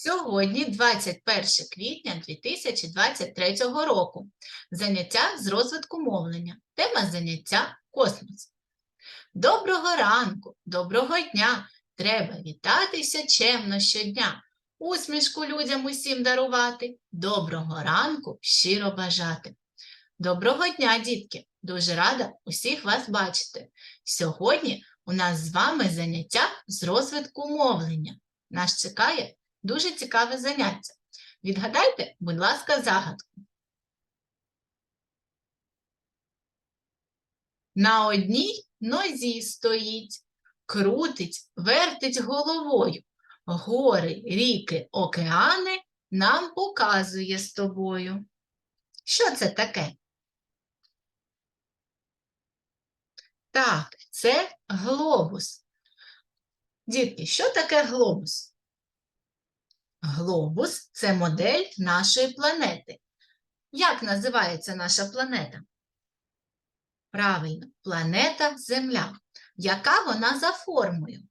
Сьогодні 21 квітня 2023 року. Заняття з розвитку мовлення. Тема заняття космос. Доброго ранку, доброго дня. Треба вітатися чемно щодня. Усмішку людям усім дарувати. Доброго ранку щиро бажати. Доброго дня, дітки! Дуже рада усіх вас бачити. Сьогодні у нас з вами заняття з розвитку мовлення. Нас чекає Дуже цікаве заняття. Відгадайте, будь ласка, загадку. На одній нозі стоїть, крутить, вертить головою. Гори, ріки, океани нам показує з тобою. Що це таке? Так, це глобус. Дітки, що таке глобус? Глобус це модель нашої планети. Як називається наша планета? Правильно, планета Земля. Яка вона за формою?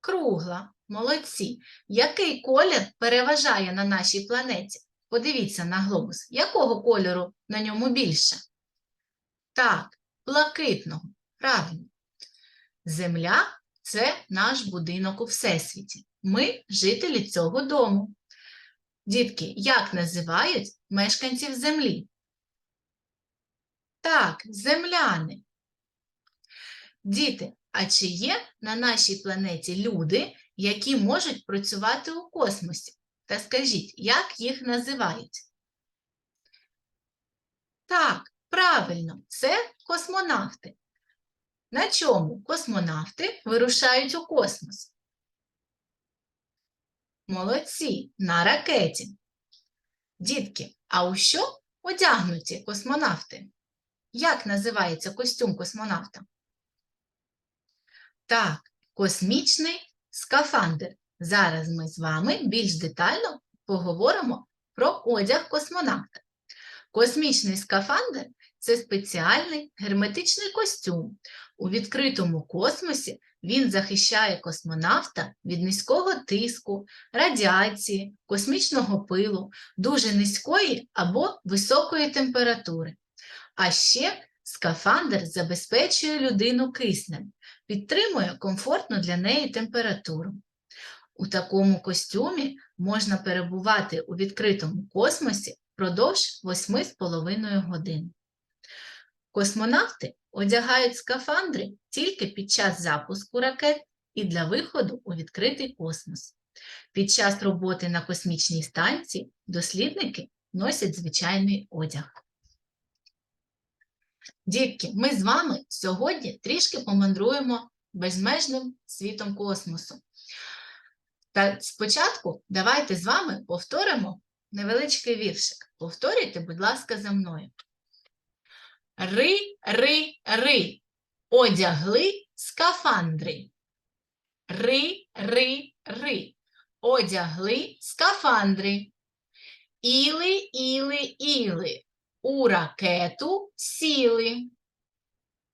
Кругла, молодці. Який колір переважає на нашій планеті? Подивіться на глобус. Якого кольору на ньому більше? Так, блакитного. Правильно. Земля це наш будинок у Всесвіті. Ми жителі цього дому. Дітки, як називають мешканців землі? Так, земляни. Діти, а чи є на нашій планеті люди, які можуть працювати у космосі? Та скажіть, як їх називають? Так, правильно, це космонавти. На чому космонавти вирушають у космос? Молодці, на ракеті. Дітки, а у що одягнуті космонавти? Як називається костюм космонавта? Так, космічний скафандр. Зараз ми з вами більш детально поговоримо про одяг космонавта. Космічний скафандр це спеціальний герметичний костюм. У відкритому космосі він захищає космонавта від низького тиску, радіації, космічного пилу, дуже низької або високої температури. А ще скафандр забезпечує людину киснем, підтримує комфортну для неї температуру. У такому костюмі можна перебувати у відкритому космосі впродовж 8,5 годин. Космонавти одягають скафандри тільки під час запуску ракет і для виходу у відкритий космос. Під час роботи на космічній станції дослідники носять звичайний одяг. Дітки, ми з вами сьогодні трішки помандруємо безмежним світом космосу. Та спочатку давайте з вами повторимо невеличкий віршик. Повторюйте, будь ласка, за мною. Ри, ри, ри. Одягли скафандри. Ри, ри, ри. Одягли скафандри. Іли, іли, іли. У ракету сіли.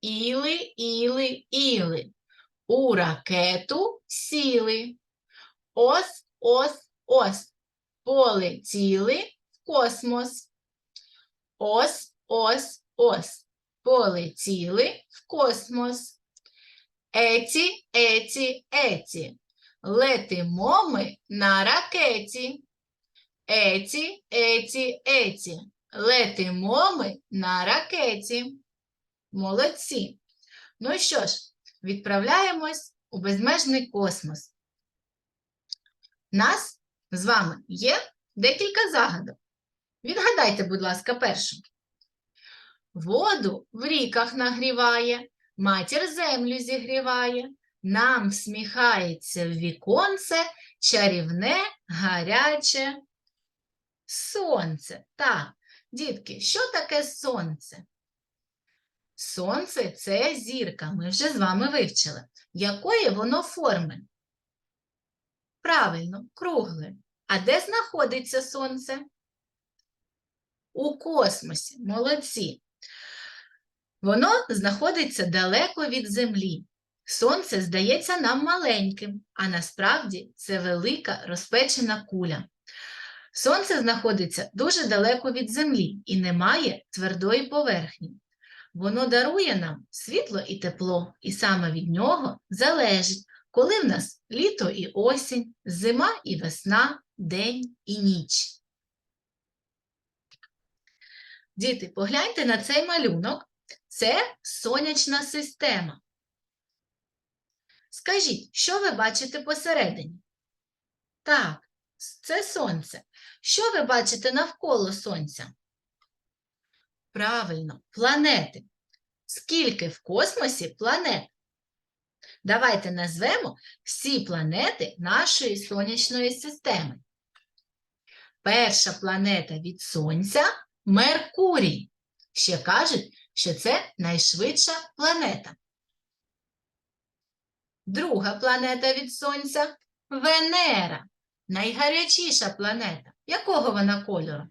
Іли, іли, іли. У ракету сіли. Ось, ось, ось. Полетіли в космос. Ось, ось, ось. Полетіли в космос. Еті, еті, еті. Летимо ми на ракеті. Еті, еті, еті. Летимо ми на ракеті. Молодці. Ну що ж, відправляємось у безмежний космос. Нас з вами є декілька загадок. Відгадайте, будь ласка, першу. Воду в ріках нагріває, матір землю зігріває, нам всміхається в віконце чарівне, гаряче сонце. Так, дітки, що таке сонце? Сонце це зірка, ми вже з вами вивчили. Якої воно форми? Правильно, кругле. А де знаходиться сонце? У космосі. Молодці. Воно знаходиться далеко від Землі. Сонце здається нам маленьким, а насправді це велика розпечена куля. Сонце знаходиться дуже далеко від Землі і не має твердої поверхні. Воно дарує нам світло і тепло, і саме від нього залежить, коли в нас літо і осінь, зима і весна, день і ніч. Діти, погляньте на цей малюнок. Це сонячна система. Скажіть, що ви бачите посередині? Так, це сонце. Що ви бачите навколо сонця? Правильно, планети. Скільки в космосі планет? Давайте назвемо всі планети нашої сонячної системи. Перша планета від Сонця Меркурій. Ще кажуть, що це найшвидша планета. Друга планета від Сонця Венера. Найгарячіша планета. Якого вона кольору?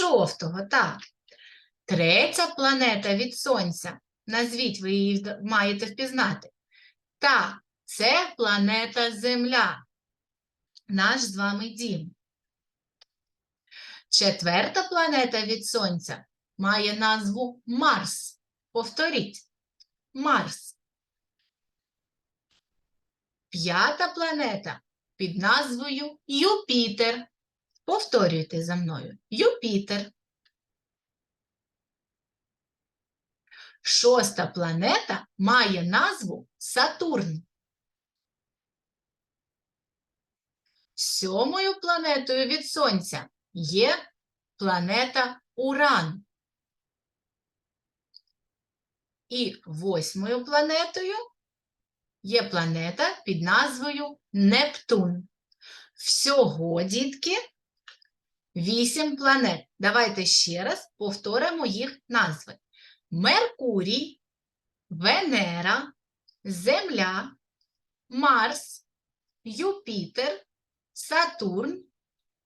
Жовтого, так. Третя планета від Сонця. Назвіть, ви її маєте впізнати. Так, це планета Земля. Наш з вами дім. Четверта планета від Сонця має назву Марс. Повторіть. Марс. П'ята планета під назвою Юпітер. Повторюйте за мною. Юпітер. Шоста планета має назву Сатурн. Сьомою планетою від Сонця є планета Уран. І восьмою планетою є планета під назвою Нептун. Всього, дітки, вісім планет. Давайте ще раз повторимо їх назви. Меркурій, Венера, Земля, Марс, Юпітер, Сатурн,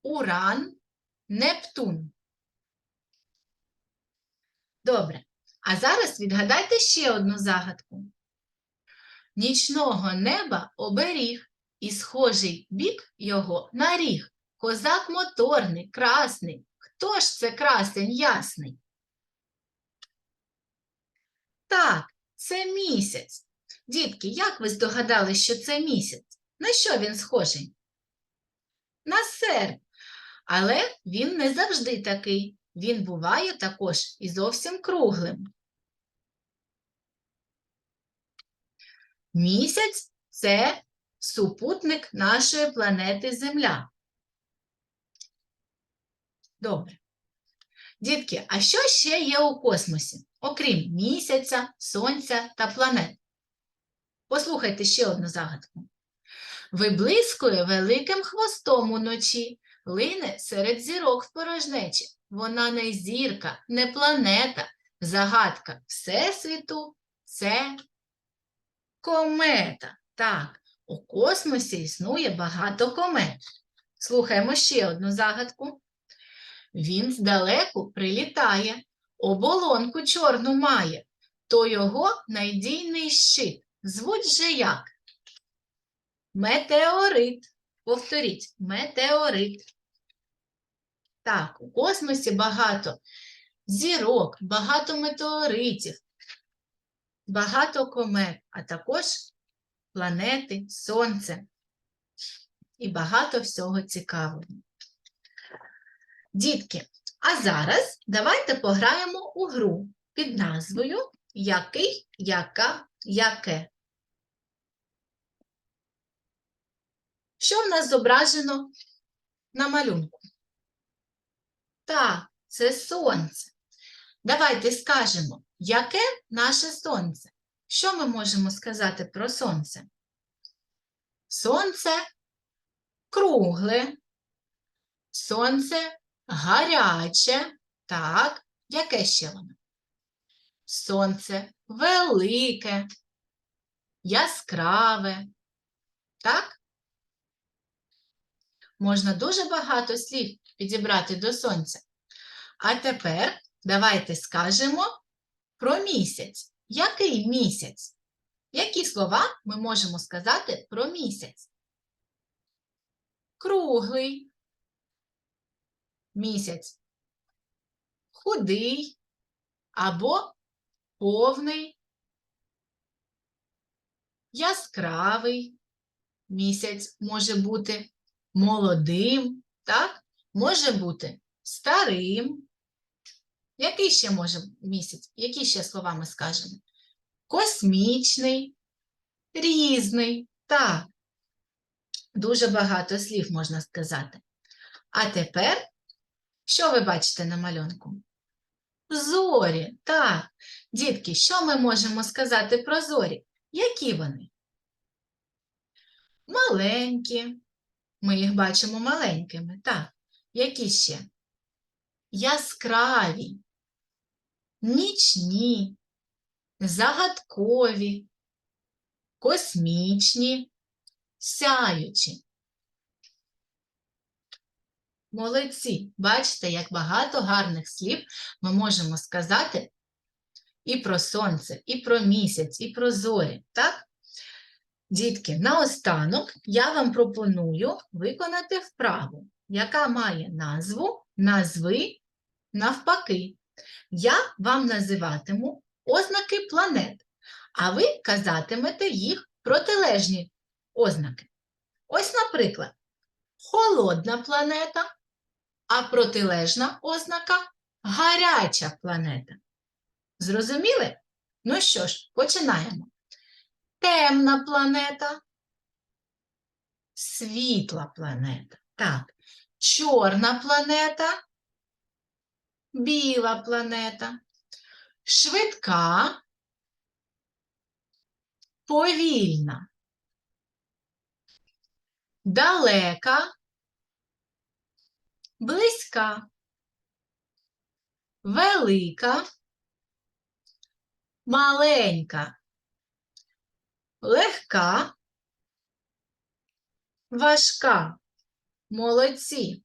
Уран, Нептун. Добре. А зараз відгадайте ще одну загадку. Нічного неба оберіг, і схожий бік його на ріг. Козак моторний, красний. Хто ж це красень ясний? Так, це місяць. Дітки, як ви здогадались, що це місяць? На що він схожий? На серп. Але він не завжди такий. Він буває також і зовсім круглим. Місяць це супутник нашої планети Земля. Добре. Дітки, а що ще є у космосі, окрім місяця, сонця та планет? Послухайте ще одну загадку. Виблискує великим хвостом уночі, лине серед зірок в порожнечі. Вона не зірка, не планета, загадка Всесвіту це комета. Так, у космосі існує багато комет. Слухаємо ще одну загадку. Він здалеку прилітає, оболонку чорну має, то його найдійний щит. Звуть же як? Метеорит. Повторіть, метеорит. Так, у космосі багато зірок, багато метеоритів, багато комет, а також планети, сонце і багато всього цікавого. Дітки, а зараз давайте пограємо у гру під назвою Який, яка, яке. Що в нас зображено на малюнку? Так, це сонце. Давайте скажемо, яке наше сонце? Що ми можемо сказати про сонце? Сонце кругле, сонце гаряче. Так, яке ще воно? Сонце велике, яскраве. Так? Можна дуже багато слів підібрати до сонця. А тепер давайте скажемо про місяць. Який місяць? Які слова ми можемо сказати про місяць? Круглий місяць, худий або повний, яскравий місяць може бути молодим, так? Може бути старим. Який ще може місяць? Які ще слова ми скажемо? Космічний, різний, так. Дуже багато слів можна сказати. А тепер, що ви бачите на малюнку? Зорі, так. Дітки, що ми можемо сказати про зорі? Які вони? Маленькі. Ми їх бачимо маленькими, так. Які ще? Яскраві, нічні, загадкові, космічні, сяючі. Молодці! Бачите, як багато гарних слів ми можемо сказати і про сонце, і про місяць, і про зорі, так? Дітки, наостанок я вам пропоную виконати вправу, яка має назву Назви навпаки. Я вам називатиму ознаки планет, а ви казатимете їх протилежні ознаки. Ось, наприклад, холодна планета, а протилежна ознака гаряча планета. Зрозуміли? Ну що ж, починаємо. Темна планета, світла планета. Так, чорна планета, біла планета, швидка, повільна, далека, близька, велика, маленька, легка, важка. Молодці.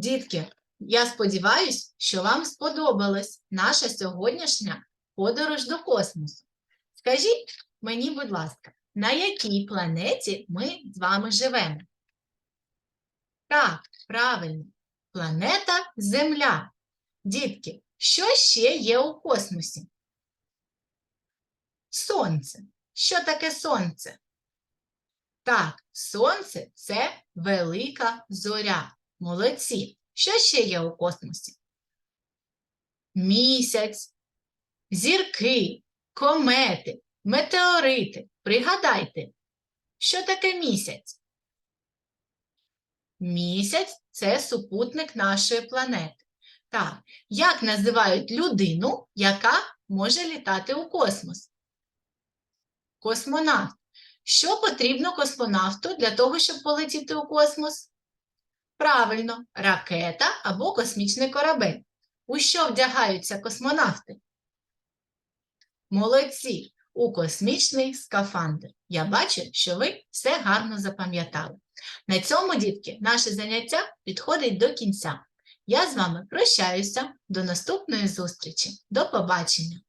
Дітки, я сподіваюся, що вам сподобалась наша сьогоднішня подорож до космосу. Скажіть мені, будь ласка, на якій планеті ми з вами живемо? Так, правильно, планета Земля. Дітки, що ще є у космосі? Сонце. Що таке сонце? Так, сонце це велика зоря. Молодці. Що ще є у космосі? Місяць, зірки, комети, метеорити. Пригадайте, що таке місяць? Місяць це супутник нашої планети. Так, як називають людину, яка може літати у космос? Космонавт. Що потрібно космонавту для того, щоб полетіти у космос? Правильно, ракета або космічний корабель. У що вдягаються космонавти? Молодці! У космічний скафандр. Я бачу, що ви все гарно запам'ятали. На цьому, дітки, наше заняття підходить до кінця. Я з вами прощаюся. До наступної зустрічі. До побачення!